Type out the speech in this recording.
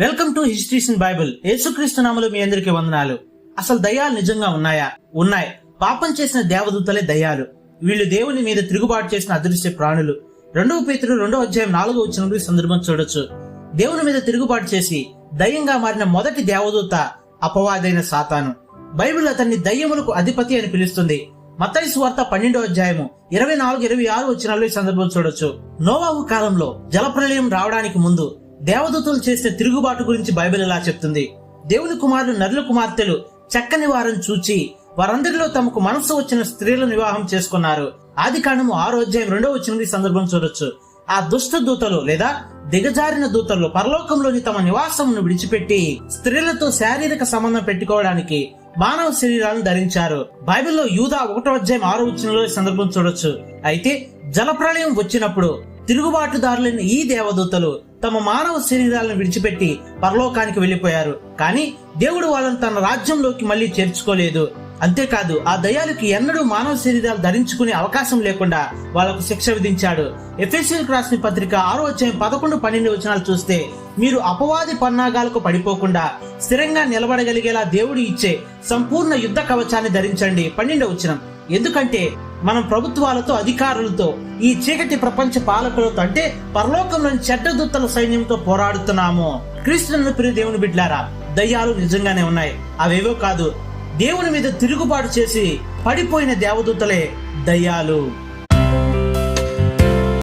Welcome to histories in Bible. యేసుక్రీస్తు నామలు మీ అందరికీ వందనాలు. అసలు దయ్యాలు నిజంగా ఉన్నాయా? ఉన్నాయి. పాపం చేసిన దేవదూతలే దయ్యాలు. వీళ్ళు దేవుని మీద తిరుగుబాటు చేసిన అదృశ్య ప్రాణులు. రెండవ పేతులు రెండవ అధ్యాయం నాలుగో వచ్చిన సందర్భం చూడొచ్చు. దేవుని మీద తిరుగుబాటు చేసి దయ్యంగా మారిన మొదటి దేవదూత అపవాదైన సాతాను. బైబిల్ అతన్ని దయ్యములకు అధిపతి అని పిలుస్తుంది. మత్తయి వార్త పన్నెండో అధ్యాయము ఇరవై నాలుగు ఇరవై ఆరు వచ్చినాల్లో ఈ సందర్భం చూడొచ్చు. నోవాహు కాలంలో జలప్రలయం రావడానికి ముందు దేవదూతలు చేసే తిరుగుబాటు గురించి బైబిల్ ఇలా చెప్తుంది? దేవుని కుమారులు నరుల కుమార్తెలు చక్కని వారిని చూచి వారందరిలో తమకు మనసు వచ్చిన స్త్రీలను వివాహం చేసుకున్నారు. ఆది కాండము ఆరో అధ్యాయం రెండో వచ్చిన సందర్భం చూడొచ్చు. ఆ దుష్ట దూతలు లేదా దిగజారిన దూతలు పరలోకంలోని తమ నివాసమును విడిచిపెట్టి స్త్రీలతో శారీరక సంబంధం పెట్టుకోవడానికి మానవ శరీరాలను ధరించారు. బైబిల్లో యూదా ఒకటో అధ్యాయం ఆరో వచ్చినలో సందర్భం చూడొచ్చు. అయితే జలప్రళయం వచ్చినప్పుడు తిరుగుబాటుదారులైన ఈ దేవదూతలు తమ మానవ శరీరాలను విడిచిపెట్టి పరలోకానికి వెళ్ళిపోయారు కానీ దేవుడు వాళ్ళను తన రాజ్యంలోకి మళ్ళీ చేర్చుకోలేదు. అంతేకాదు ఆ దయాలకి ఎన్నడూ మానవ శరీరాలు ధరించుకునే అవకాశం లేకుండా వాళ్ళకు శిక్ష విధించాడు. ఎఫ్ఎస్ఎల్ రాసిన పత్రిక ఆరో వచ్చే పదకొండు పన్నెండు వచనాలు చూస్తే మీరు అపవాది పన్నాగాలకు పడిపోకుండా స్థిరంగా నిలబడగలిగేలా దేవుడు ఇచ్చే సంపూర్ణ యుద్ధ కవచాన్ని ధరించండి. పన్నెండవ వచనం. ఎందుకంటే మనం ప్రభుత్వాలతో అధికారులతో ఈ చీకటి ప్రపంచ పాలకులతో అంటే పరలోకంలోని చెడ్డదుత్తల సైన్యంతో పోరాడుతున్నాము. క్రీస్తులను ప్రియ దేవుని బిడ్లారా దయ్యాలు నిజంగానే ఉన్నాయి. అవేవో కాదు దేవుని మీద తిరుగుబాటు చేసి పడిపోయిన దేవదూతలే దయ్యాలు.